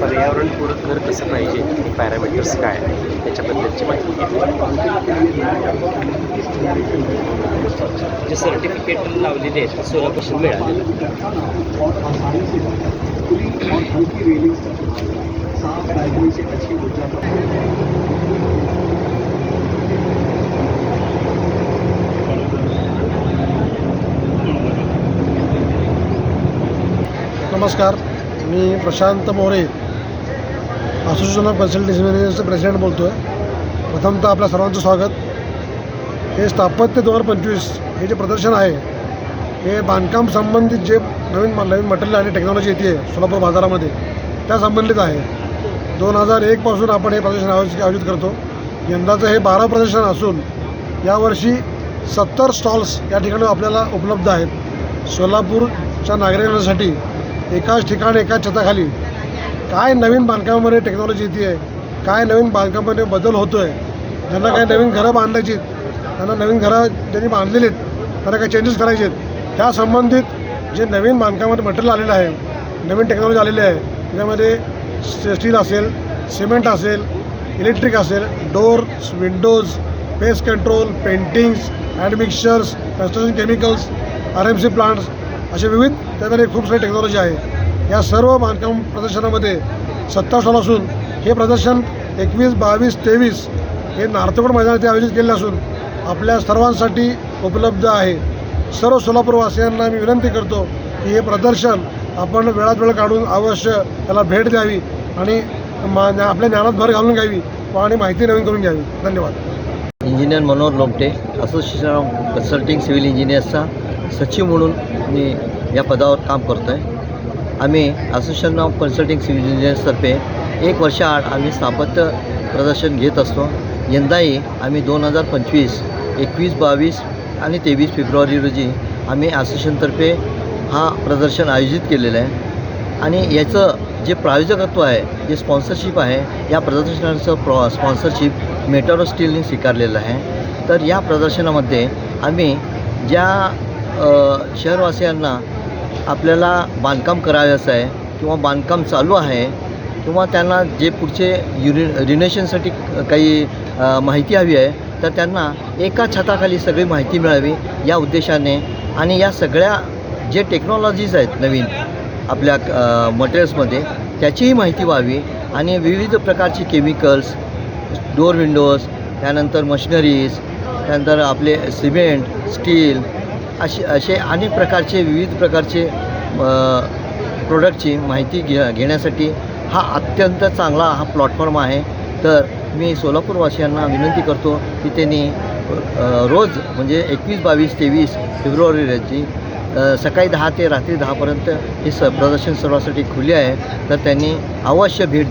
पर्यावरण पडत घर कसं पाहिजे? पॅरामीटर्स काय? त्याच्याबद्दलची माहिती घेतली. जे सर्टिफिकेट लावलेले आहेत सोलापासून मिळालेलं. खुली और हल्की रेलिंग्स साफ बैटरी से अच्छी ऊर्जा नमस्कार मी Prashant More association of consultancy मॅनेजरचं president बोलतो आहे प्रथमतः आपल्या सर्वांचं स्वागत. हे स्थापत्य दोन हजार पंचवीस हे जे प्रदर्शन आहे हे बांधकाम संबंधित जे नवीन नवीन मटेरियल आणि टेक्नॉलॉजी येते सोलापूर बाजारामध्ये. त्या संबंधित आहे. दोन हजार एकपासून आपण हे प्रदर्शन आयोजित आयोजित करतो. यंदाचं हे बारा प्रदर्शन असून यावर्षी सत्तर स्टॉल्स या ठिकाणी आपल्याला उपलब्ध आहेत. सोलापूरच्या नागरिकांसाठी एकाच ठिकाणी एकाच छताखाली काय नवीन बांधकामामध्ये टेक्नॉलॉजी येते आहे काय नवीन बांधकामामध्ये बदल होतो आहे ज्यांना काही नवीन घरं बांधायची आहेत, त्यांना नवीन घरं ज्यांनी बांधलेली आहेत त्यांना काही चेंजेस करायचे आहेत त्या संबंधित जे नवीन बांधकामामध्ये मटेरियल आलेलं आहे नवीन टेक्नॉलॉजी आलेली आहे त्याच्यामध्ये स्टील असेल सिमेंट असेल इलेक्ट्रिक असेल doors windows pest control paintings hand mixtures construction chemicals R M C plants असे विविध त्यामध्ये खूप सारी टेक्नॉलॉजी आहे. या सर्व बांधकाम प्रदर्शनामध्ये सत्ता स्टॉल असून हे प्रदर्शन एकवीस बावीस तेवीस हे नार्थकोड मैदानात आयोजित केले असून आपल्या सर्वांसाठी उपलब्ध आहे. सर्व सोलापूरवासियांना मी विनंती करतो की हे प्रदर्शन आपण वेळात वेळ काढून अवश्य त्याला भेट द्यावी आणि मा आपल्या ज्ञानात भर घालून घ्यावी आणि माहिती नवीन करून घ्यावी. धन्यवाद. Engineer Manohar Lomte association of consulting civil इंजिनियर्सचा सचिव म्हणून मी या पदावर काम करतो आहे आम्ही असोसिएशन ऑफ कन्सल्टिंग सिव्हिल इंजिनियर्सतर्फे एक वर्षाआड आम्ही स्थापत्य प्रदर्शन घेत असतो. यंदाही आम्ही दोन हजार पंचवीस एकवीस बावीस आणि तेवीस फेब्रुवारी रोजी आम्ही असोसिएशनतर्फे हा प्रदर्शन आयोजित केलेलं आहे. आणि याचं जे प्रायोजकत्व आहे जे स्पॉन्सरशिप आहे या प्रदर्शनाचं प्रॉ स्पॉन्सरशिप मेटारो स्टीलने स्वीकारलेलं आहे. तर या प्रदर्शनामध्ये आम्ही ज्या शहरवासियांना आपल्याला बांधकाम करावयाचं आहे किंवा बांधकाम चालू आहे किंवा त्यांना जे पुढचे युनि रिनेशनसाठी काही माहिती हवी आहे तर त्यांना एका छताखाली सगळी माहिती मिळावी या उद्देशाने आणि या सगळ्या जे टेक्नॉलॉजीज आहेत नवीन आपल्या मटेरियल्समध्ये त्याचीही माहिती व्हावी आणि विविध प्रकारची केमिकल्स डोअर विंडोज त्यानंतर मशिनरीज त्यानंतर आपले सिमेंट स्टील असे असे अनेक प्रकारचे विविध प्रकारचे प्रोडक्टची माहिती घे घेण्यासाठी हा अत्यंत चांगला हा प्लॅटफॉर्म आहे. तर मी सोलापूरवासियांना विनंती करतो की त्यांनी रोज म्हणजे एकवीस बावीस तेवीस फेब्रुवारी रोजी सकाळी दहा ते रात्री दहापर्यंत हे स प्रदर्शन सर्वांसाठी खुले आहे. तर त्यांनी अवश्य भेट